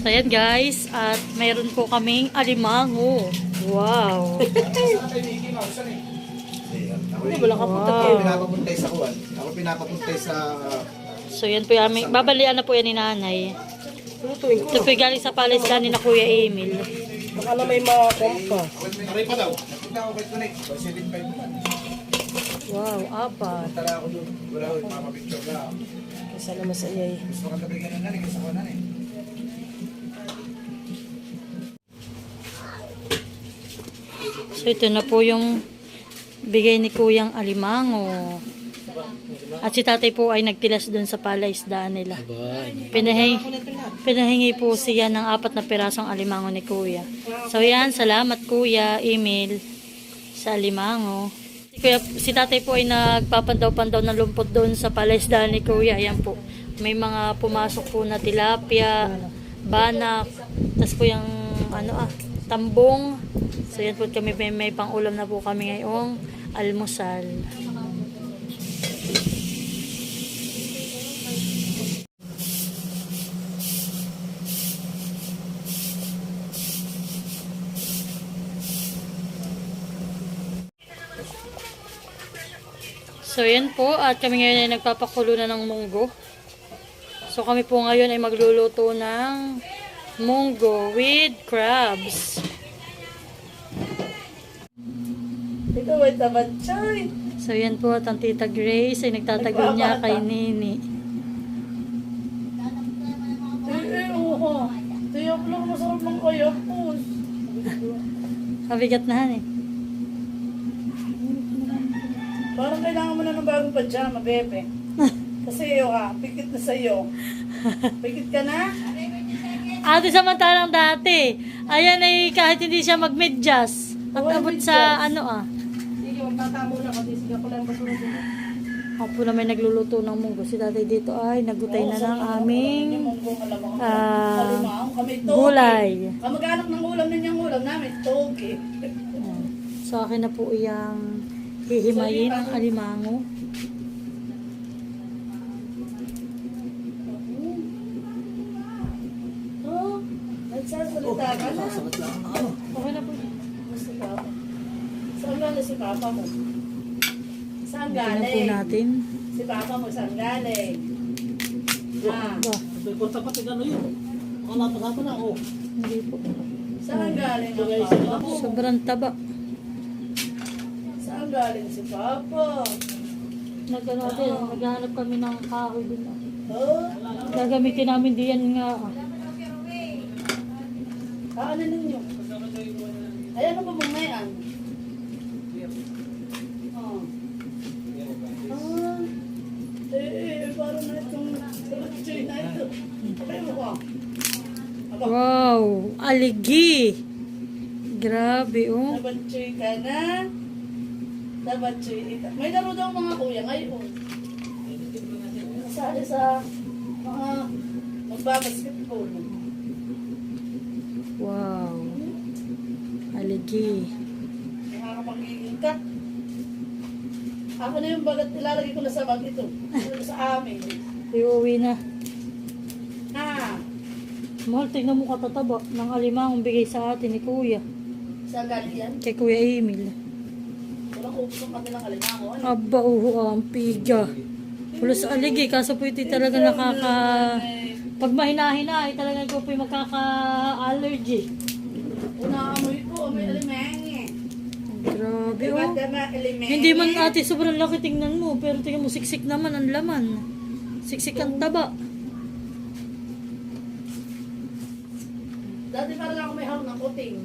So ayan guys, at mayroon po kaming alimango. Wow. Wala ka punta Wow. Ako pinapapuntay sa kuwan. Ako pinapapuntay sa... So yan po yung aming, babalian na po yan ni nanay. Lutuin ko. Ito po yung galing sa palaisdan ni na Kuya Emil. Baka na may mga kompa. Aray pa daw. Punta ako kay Tunay. 7.5 naman. Wow, apat. Tara ako doon. Wala ko, mapapicture ka. Isa naman sa iyay. Gusto ka nabigyan ng nanin. Gusto ko na So ito na po yung bigay ni Kuyang Alimango. At si tatay po ay nagtilas doon sa palaisdaan nila. Pinahingi, pinahingi po siya ng apat na pirasong alimango ni Kuya. So yan, salamat Kuya, email sa alimango. Si, Kuya, si tatay po ay nagpapandaw-pandaw ng lumpot doon sa palaisdaan ni Kuya. Ayan po. May mga pumasok po na tilapia, banak, tas po yung ano ah, tambong. So yan po kami may, may pang-ulam na po kami ngayong almusal. So yan po at kami ngayon ay nagpapakulo na ng munggo. So kami po ngayon ay magluluto ng munggo with crabs. Ikaw ay tamad, Choy. So yan po at ang tita Grace ay nagtatago niya kay Nini. Eh, eh, oo. Tiyak lang, masarap ng kaya po. Kabigat na eh. Parang kailangan mo na ng bagong pajama, bebe. Kasi iyo ha, pikit na sa'yo. Pikit ka na? Ate samantalang dati, ayan ay kahit hindi siya magmedyas. At Walang abot sa ano ah. Sige, magtatamo na kasi sige ko lang basura dito. Ako po na may nagluluto ng munggo. Si tatay dito ay nagutay na ng aming ah, gulay. Kamag-anak ng ulam ninyang ulam namin, toge. So akin na po iyang hihimayin ang alimango. Oh, nagsasalita ka na. Okay na po. Si Papa. Saan galing si Papa mo? Saan Tingnan po galing? natin. Si Papa mo, saan galing? Ah, Punta pati gano'n yun. Wala pa sa na, oh. hindi po. saan galing ang Papa mo? Sobrang taba. Saan galing si Papa? Nagano din, naghahanap kami ng kahoy din. Oh, Gagamitin namin diyan nga. Ah. ano ninyo? Ay, ano ba mong mayan? Oh. Ah, eh, eh, parang na itong salutsoy na ito. Kapay mo ko. Aba, Wow, aligi. Grabe oh. nabatsoy ka na. Nabatsoy ika. May laro daw mga kuya ngayon. Sali sa mga magbabasketball. Wow. Aligi. Nakakapagiging ka. Ako na yung bagat ilalagay ko na sa bag ito. Ito sa amin. Iuwi na. Ha? Mahal, tignan mo katataba ng alimangong bigay sa atin ni Kuya. Saan galing yan? Kay Kuya Emil. Walang ubos ng kanilang alimango. Ano? Aba, uho, ang piga. Pulos aligi, kaso po iti talaga nakaka... Pag mahina-hina, ay talaga ko po yung magkaka-allergy. Unaamoy ko, may alimango. Grabe Diba oh. Hindi man ate, sobrang laki tingnan mo. Pero tingnan mo, siksik naman ang laman. Siksik ang taba. Dati parang ako may hawak ng kuting.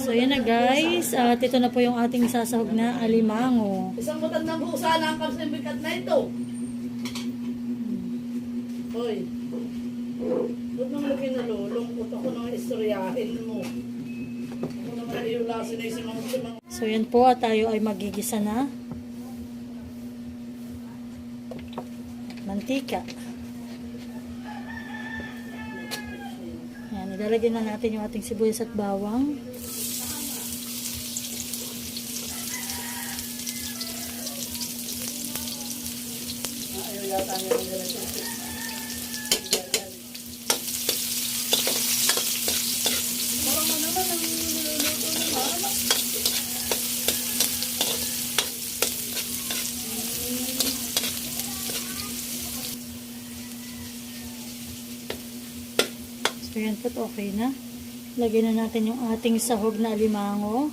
So yun na guys, at ito na po yung ating sasahog na alimango. Isang butang ng busa na ang kapsimbikat na ito. Hoy. Huwag nang lagi nalulungkot ako ng istoryahin mo. Ako naman iulasin na isang mga So yan po, at tayo ay magigisa na. Mantika. Yan, ilalagay na natin yung ating sibuyas at bawang. So yan po, okay na. Lagyan na natin yung ating sahog na alimango.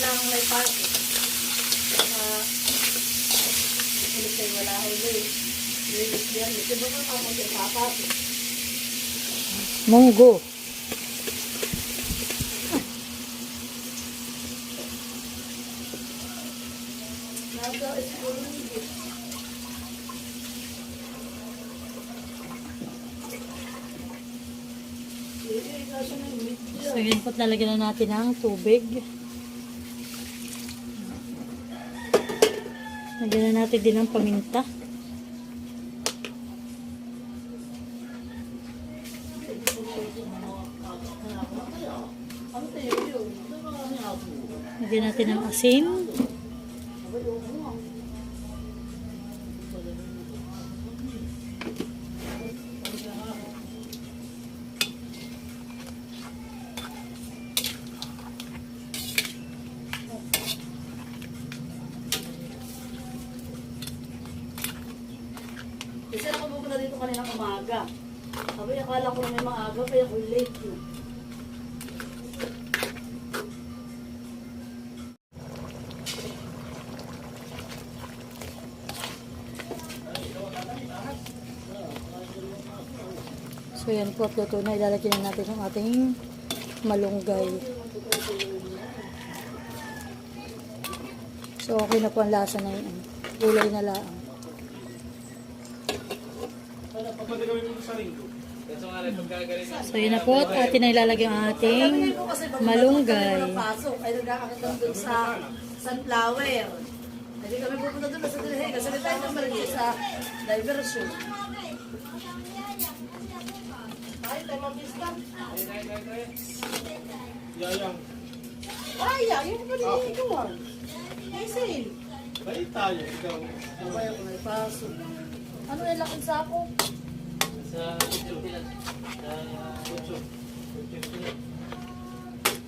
Lang may pasok? Ah, ulit tayo wala ulit. Lilis yan. Di ba mga kapag yung papasok? Munggo. Nasa school hindi. Eh, media. So yun po, lalagyan na natin ng tubig. Lagyan na natin din ng paminta. Ano tayo yun? Lagyan natin ng asin. Kasi ako pupunta dito kanina umaga. Sabi, akala ko may maaga, kaya ako late na. So yan po, at luto na. Ilalagyan na natin yung ating malunggay. So okay na po ang lasa na yun. Gulay na lang. So yun na po, at atin na ilalagay ang ating malunggay. Ay nagkakakit lang dun sa sunflower. Hindi kami pupunta dun sa Dilhe kasi tayo naman sa diversion. Yayang. Ay, yan, yung kanina ito ah. Ay, sale. Balik tayo. Ikaw. Ay, ako may pasok. Ano yung laking sako? Sa kutso. Sa kutso.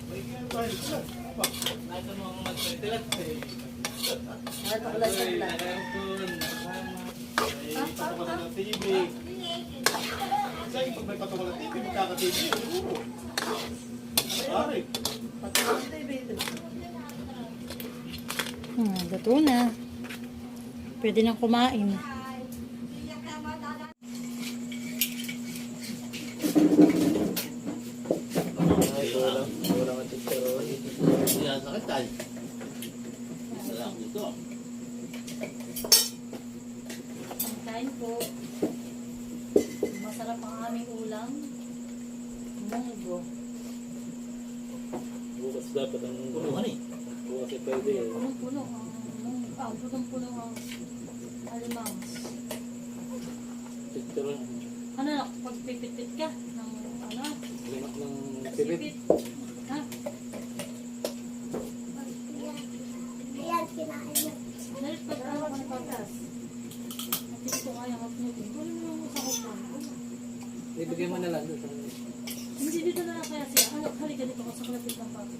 May ganyan tayo. Sila. Ba? Nasa mo ang magsalitilat. Ay, kakulas Ay, na lang. nakayapon. Nakasama. May patukan ng TV. Kasi pag may patukan ng TV, magkaka-TV. Siguro. Hmm, luto na. Pwede nang kumain. Ay, walang, walang ating pero. Yan, sakit tayo. Wala akong dito. Kain po. Masarap ang aming ulam. Munggo. Bukas dapat ang punuhan eh. Bukas ay pwede eh. Punong-puno. Ah, punong-puno ang alimangs. Picture Ano na, pag pipit ka ng ano, limak ng sipit. Ha? Dalit pa ano ka ng pagkas. At hindi ko kaya sa kupon. Ibigay mo na lang doon sa Hindi dito na lang kaya siya. Ano, halika dito ko sa kalapit ng papi.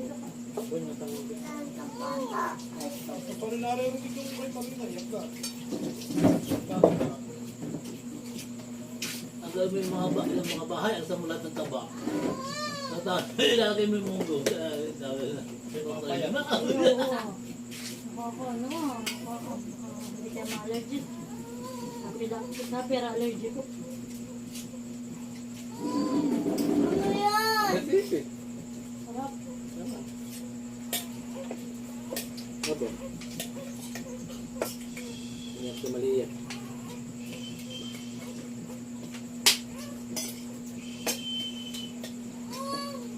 Dito ka. Huwag mo tawag. Ito pa rin naririnig yung may pamilya. Yakda. Ang sabi yung mga, ba yung mga bahay, ang sa mulat ng taba. Natay, ilagay mo yung munggo. Sabi sabi. Nakaka, ano, ah, hindi ka ma-allergic. Happy ra allergy ko. Sipit. Sarap. Ano? Ingat ko mali yan.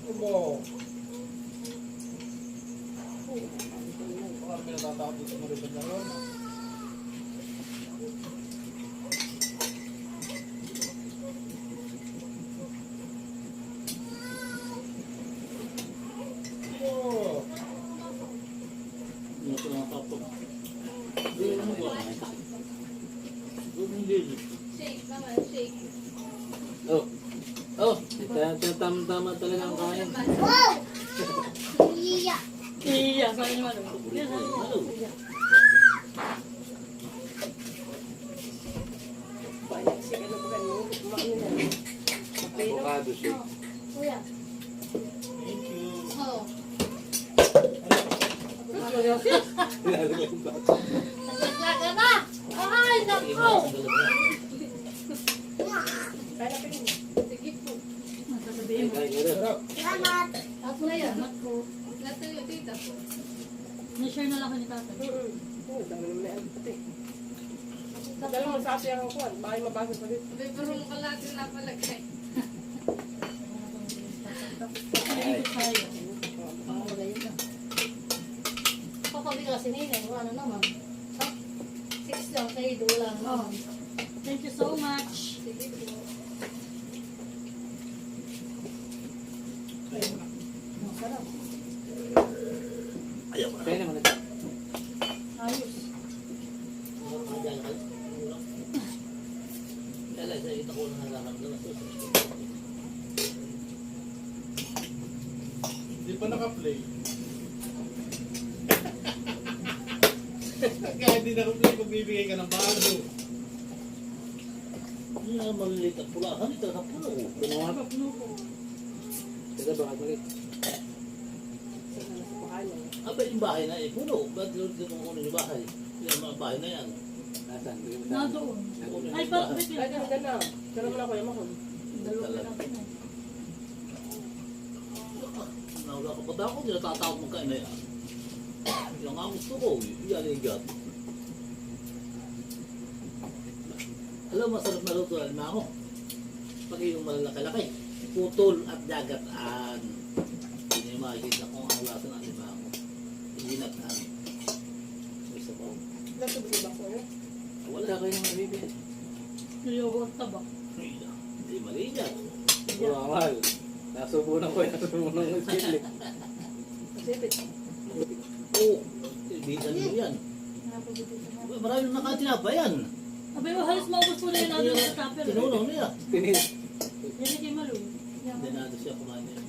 Kumo. Parang pinatatakot sa mga na ron. Oh. Ingat ko mga papo. Hindi mo ba? Huwag mong dili. Shake naman, shake. Oh. Oh, ito tama talaga ang kain. Iya, sabi naman. Iya, sabi naman. Iya. Banyak sih kalau bukan mau makan ni. Avocado shake. Thank you. Sasabihin mo. Kain ka rin. Ako na yan. Mat ko. Na-share na lang ako ni tatay. Oh, dami naman na yan. Pati. Dalawang sapi ang kuwan. Bakit mabasa pa dito? Ay, tayo. Papabi kasi nila, ano naman. Ha? Six lang kayo, wala Oh. naman. Thank you so much. Sige po. Masarap. Kain naman ito. Ayos. Kala sa ito ko na nararamdaman. Naka-play. Kaya hindi naka-play pag bibigay ka ng bago. Hindi na maliliit at pulahan. Ito na puno. Puno nga ba? Puno ko. Ito bakit mo. Aba yung bahay na eh. Puno. Ba't doon dito kung ano yung bahay? Yan mga bahay na yan. Nasaan? Na doon. Ay, may Ay, ganda na. Tara mo na kuya mo. Dalawa na lang. Nawala ka pa ako. Hindi natatakot mong kain na yan. Yung nga gusto ko. Yan yung gat. Alam mo, masarap na luto ang mo. Pag yung malalaki-laki. Putol at dagataan. Hindi niyo makikita kung ang lasa ng limango. Hindi na taan. May sabaw. Nasa ba ko yun? Wala kayo ng nabibili. Niliyogurt taba. Hindi mali yan. Mahal. Nasubunan ko yan. Nasubunan ko sili. Masipit. Oo. Hindi mo yan. Uy, Marami nang nakatinapa yan. Abay, halos maubos mo na yun natin sa tupper. Tinunaw niya. Tinis. Yan ni kay. Hindi natin siya kumain yan.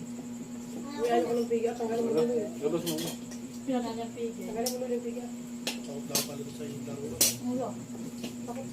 Uy, ayaw ko ng piga. Tanggalin mo na yun. Labas mo. Yan na niyang pigil. Tanggalin mo na yung piga. Takot lang pala sa yung laro. Ulo. Takot